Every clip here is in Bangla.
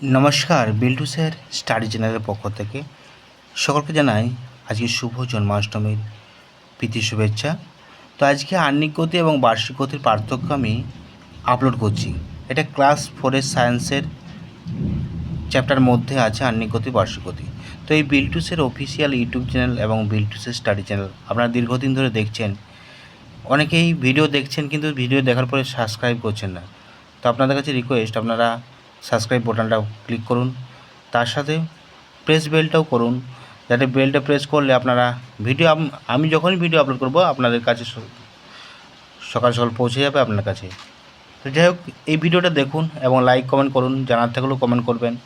নমস্কার, বিল্টু স্যার, স্টাডি চ্যানেলের পক্ষ থেকে সকলকে জানাই আজকে শুভ জন্মাষ্টমীর প্রীতি শুভেচ্ছা। তো আজকে আহ্নিক গতি এবং বার্ষিক গতির পার্থক্য আমি আপলোড করছি। এটা ক্লাস ফোরের সায়েন্সের চ্যাপ্টার মধ্যে আছে আহ্নিক গতি, বার্ষিক গতি। তো এই বিল্টুসের অফিসিয়াল ইউটিউব চ্যানেল এবং বিল্টুসের স্টাডি চ্যানেল আপনারা দীর্ঘদিন ধরে দেখছেন। অনেকেই ভিডিও দেখছেন কিন্তু ভিডিও দেখার পরে সাবস্ক্রাইব করছেন না। তো আপনাদের কাছে রিকোয়েস্ট আপনারা সাবস্ক্রাইব বাটনটা ক্লিক করুন। তার সাথে প্রেস বেলটাও করুন, যাতে বেলটা প্রেস করলে আপনারা ভিডিও আম- যখনই ভিডিও আপলোড করব, আপনাদের কাছে সকাল সকাল পৌঁছে যাবে আপনার কাছে। তো যাই হোক, এই ভিডিওটা দেখুন এবং লাইক কমেন্ট করুন, জানার থাকলেও কমেন্ট করবেন।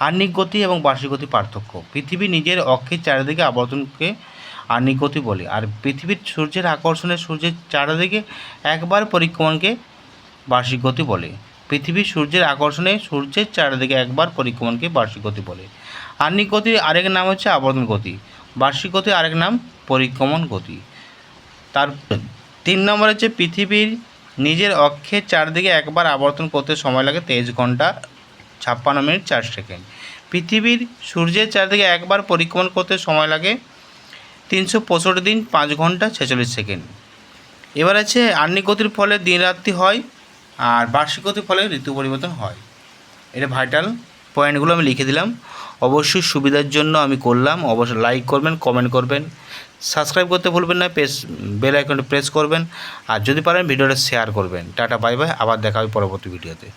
আহ্নিক গতি এবং বার্ষিক গতি পার্থক্য। পৃথিবী নিজের অক্ষের চারিদিকে আবর্তনকে আহ্নিক গতি বলে, আর পৃথিবীর সূর্যের আকর্ষণে সূর্যের চারিদিকে একবার পরিক্রমণকে বার্ষিক গতি বলে। পৃথিবী সূর্যের আকর্ষণে সূর্যের চারিদিকে একবার পরিক্রমণকে বার্ষিক গতি বলে। আহ্নিক গতির আরেক নাম হচ্ছে আবর্তন গতি। বার্ষিক গতির আরেক নাম পরিক্রমণ গতি। তার তিন নম্বর হচ্ছে পৃথিবীর নিজের অক্ষের চারদিকে একবার আবর্তন করতে সময় লাগে তেইশ ঘণ্টা ছাপ্পান্ন মিনিট চার সেকেন্ড। পৃথিবীর সূর্যের চারদিকে একবার পরিক্রমণ করতে সময় লাগে তিনশো পঁয়ষট্টি দিন পাঁচ ঘণ্টা ছেচল্লিশ সেকেন্ড। এবার আছে আহ্নিক গতির ফলে দিন রাত্রি হয় আর বার্ষিক গতির ফলে ঋতু পরিবর্তন হয়। এটা ভাইটাল পয়েন্টগুলো আমি লিখে দিলাম। অবশ্যই সুবিধার জন্য আমি করলাম। অবশ্যই লাইক করবেন কমেন্ট করবেন। সাবস্ক্রাইব করতে ভুলবেন না প্রেস বেল আইকনটা প্রেস করবেন। আর যদি পারেন, ভিডিওটা শেয়ার করবেন। টাটা বাই বাই আবার দেখা হবে পরবর্তী ভিডিওতে